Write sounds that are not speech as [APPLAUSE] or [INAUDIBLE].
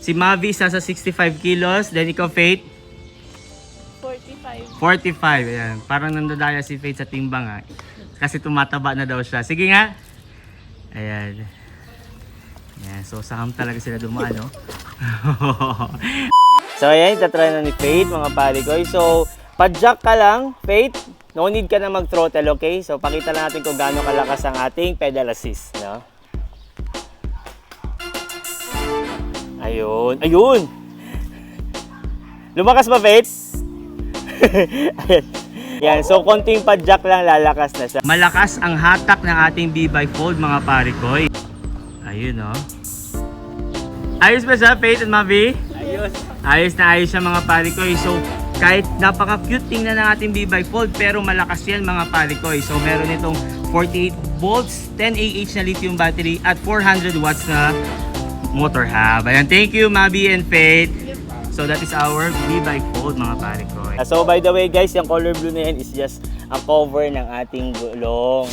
Si Mavi isa sa 65 kilos, then ikaw Faith, 45. 45. Ayan. Parang nandadaya si Faith sa timbang ha. Kasi tumataba na daw siya. Sige nga. Ayan. Ayan. So, saham talaga sila dumaan, no? [LAUGHS] so, ayan. Itatry na ni Faith, mga pare ko. So, padjak ka lang, Faith. No need ka na mag-throttle, okay? So, pakita lang natin kung gaano kalakas ang ating pedal assist, no? Ayun. Ayun! Lumakas ba, Faith? [LAUGHS] Ayan. Yan, so konting padjak lang lalakas na siya. Malakas ang hatak ng ating B-Bike Fold mga pare ko. Ayun oh. Ayos ba siya, Faith and Mavi? Ayos. Ayos na ayos siya mga pare ko. So kahit napaka-cute tingnan ng ating B-Bike Fold pero malakas yan mga pare ko. So meron itong 48 volts, 10 AH na lithium battery at 400 watts na motor hub. Ayan, thank you Mavi and Faith. So that is our B-Bike Fold mga pare ko. So by the way guys, yung color blue na yan is just ang cover ng ating gulong.